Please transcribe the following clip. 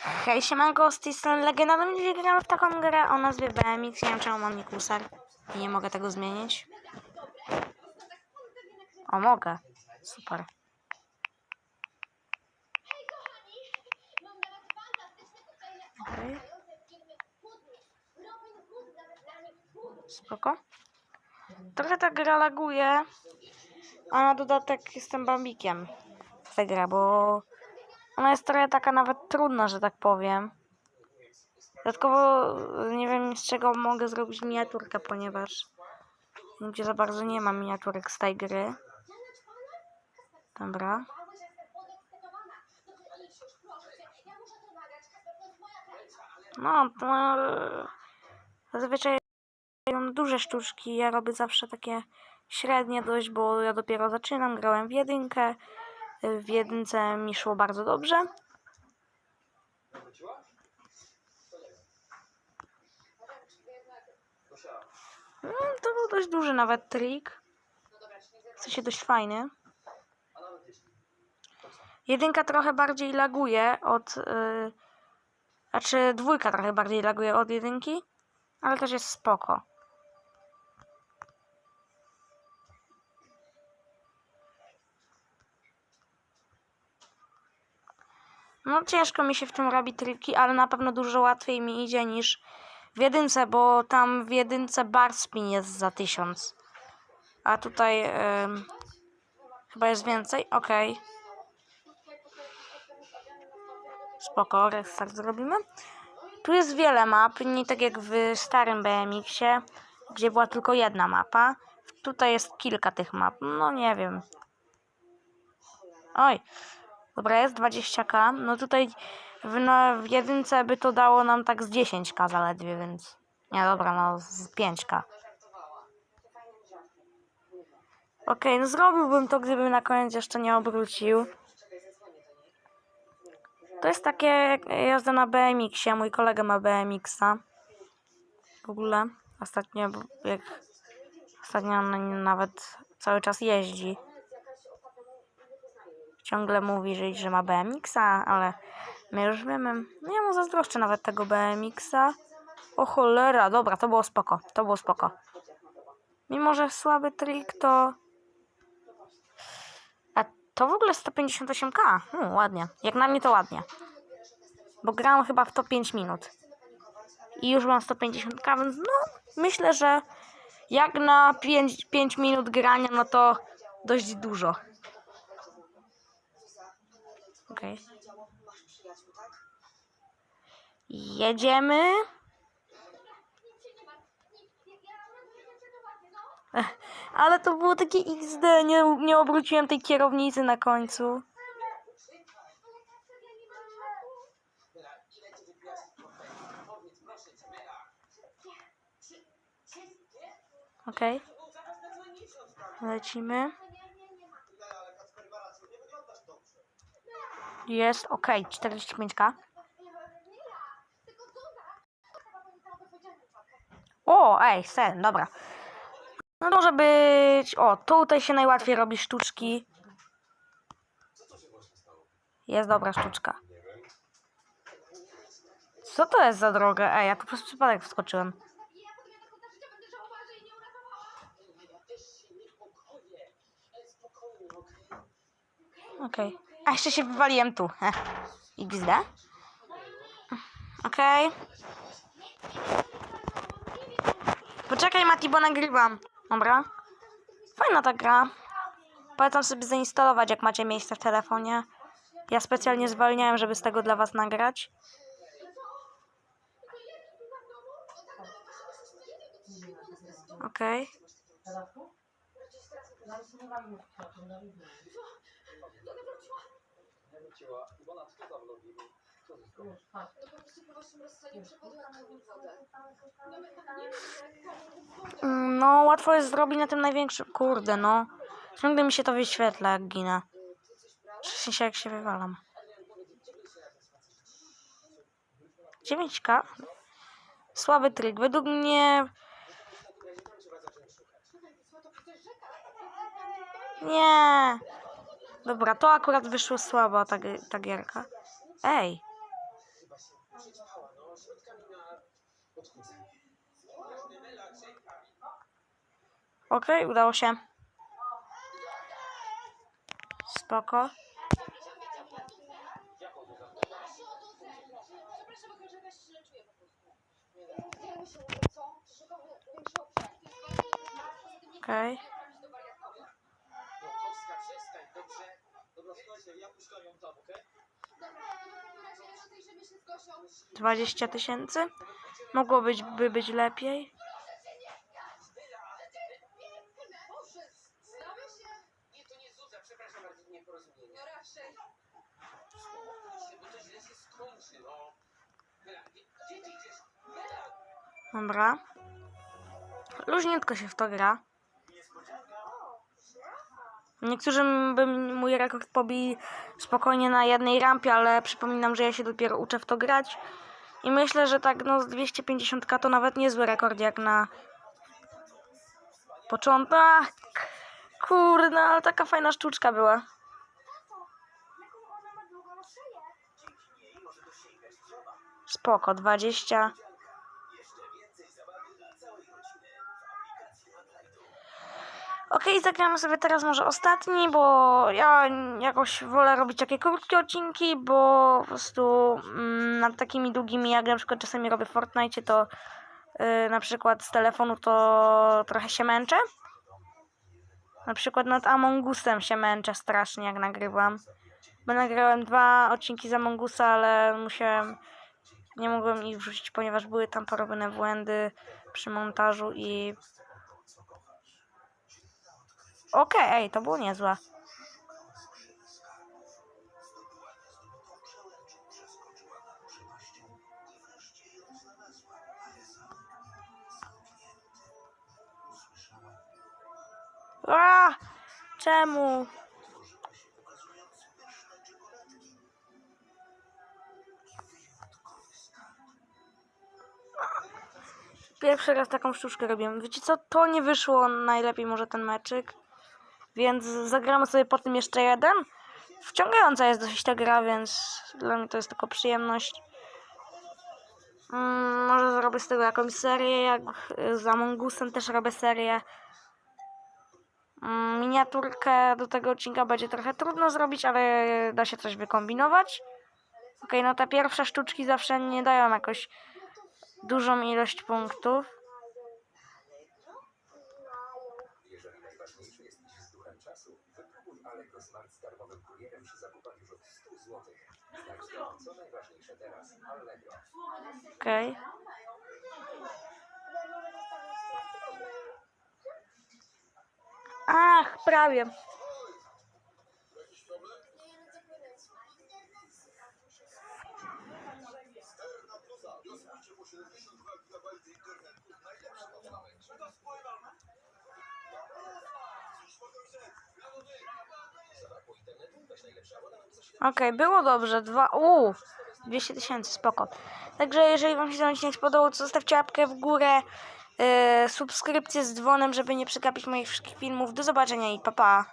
Hej, siemanko, z tej strony Legenda, będzie gramy w taką grę o nazwie BMX, nie wiem czemu mam Nikusar i nie mogę tego zmienić. O, mogę. Super. Okej. Spoko. Trochę ta gra laguje, a na dodatek jestem bambikiem w tę bo ona jest trochę taka nawet trudna, że tak powiem. Dodatkowo nie wiem z czego mogę zrobić miniaturkę, ponieważ nigdzie za bardzo nie ma miniaturek z tej gry. Dobra. No, to e, zazwyczaj robią duże sztuczki. Ja robię zawsze takie średnie dość, bo ja dopiero zaczynam. Grałem w jedynkę. W jedynce mi szło bardzo dobrze. Mm, to był dość duży nawet trik. W sensie dość fajny. Jedynka trochę bardziej laguje od... Yy, znaczy dwójka trochę bardziej laguje od jedynki, ale też jest spoko. No ciężko mi się w tym robi triki, ale na pewno dużo łatwiej mi idzie niż w jedynce, bo tam w jedynce bar spin jest za 1000. A tutaj em, chyba jest więcej. Okej. Spoko, restart zrobimy. Tu jest wiele map, nie tak jak w starym BMX-ie, gdzie była tylko jedna mapa. Tutaj jest kilka tych map. No nie wiem. Oj. Dobra, jest 20k. No tutaj w, no, w jedynce by to dało nam tak z 10k zaledwie, więc... Nie, dobra, no z 5k. Okej, no zrobiłbym to, gdybym na koniec jeszcze nie obrócił. To jest takie jazda na BMX-ie. Mój kolega ma BMX-a. W ogóle ostatnio, jak ostatnio nawet cały czas jeździ. Ciągle mówi, że, że ma BMX-a, ale my już wiemy. No ja mu zazdroszczę nawet tego BMX-a. O cholera, dobra, to było spoko. To było spoko. Mimo, że słaby trik, to... A to w ogóle 158k. Hmm, ładnie. Jak na mnie to ładnie. Bo grałam chyba w to 5 minut. I już mam 150k, więc no, myślę, że jak na 5, 5 minut grania, no to dość dużo. Okej. Jedziemy. Ale to było takie XD, nie, nie obróciłem tej kierownicy na końcu. Okej. Lecimy. Jest, okej, 45k. O, ej, sen, dobra. No może być... O, tutaj się najłatwiej robi sztuczki. Jest dobra sztuczka. Co to jest za droga? Ej, ja tu przez przypadek wskoczyłem. Okej. A jeszcze się wywaliłem tu. XD. Okej. Poczekaj Mati, bo nagrywam. Dobra. Fajna ta gra. Polecam sobie zainstalować, jak macie miejsce w telefonie. Ja specjalnie zwalniałem, żeby z tego dla was nagrać. Okej. Mm, No, łatwo jest zrobić na tym największym. Kurde, no. Ciągle mi się to wyświetla, jak ginę. W sensie, jak się wywalam. 9k? Słaby trik. Według mnie... Nie. Dobra, to akurat wyszło słabo, ta, ta gierka. Ej. Okej, udało się. Spoko. Okej. Jokowska, przestań, dobrze? Dobra, słuchajcie, ja puszczam ją tam, okej? 20 tysięcy. Mogło być, by być lepiej. Nie, to nie Zuza, przepraszam bardzo, nieporozumienie. No raczej. Bo to źle się skończy, no. Bela, gdzie gdzie ty idziesz? Bela! Dobra. Luźniutko się w to gra. Niektórzy by mój rekord pobili spokojnie na jednej rampie, ale przypominam, że ja się dopiero uczę w to grać. I myślę, że tak no z 250k to nawet niezły rekord jak na początek. Kurde, ale taka fajna sztuczka była. Spoko, 20. Okej, zagramy sobie teraz może ostatni, bo ja jakoś wolę robić takie krótkie odcinki, bo po prostu mm, nad takimi długimi, jak na przykład czasami robię w Fortnite, to y, na przykład z telefonu to trochę się męczę. Na przykład nad Among Usem się męczę strasznie, jak nagrywam. Bo nagrałem dwa odcinki z Among Usa, ale musiałem, nie mogłem ich wrzucić, ponieważ były tam porobione błędy przy montażu i Okej, ej, to było niezłe. A! Czemu? Pierwszy raz taką sztuczkę robiłem. Wiecie co? To nie wyszło najlepiej może ten meczyk. Więc zagramy sobie po tym jeszcze jeden. Wciągająca jest dosyć ta gra, więc dla mnie to jest tylko przyjemność. Mm, może zrobię z tego jakąś serię, jak z Among Usem też robię serię. Mm, miniaturkę do tego odcinka będzie trochę trudno zrobić, ale da się coś wykombinować. Okej, no te pierwsze sztuczki zawsze nie dają jakoś dużą ilość punktów. Allegro Smart z darmowym kurierem przy zakupach już od 100 zł. Znajdź to, co najważniejsze teraz. Allegro. Okej. Ach, prawie. Okej, było dobrze. Dwa. Uuu, 200 tysięcy, spoko. Także jeżeli Wam się ten odcinek spodobał, to zostawcie łapkę w górę, yy, subskrypcję z dzwonem, żeby nie przegapić moich wszystkich filmów. Do zobaczenia i pa pa.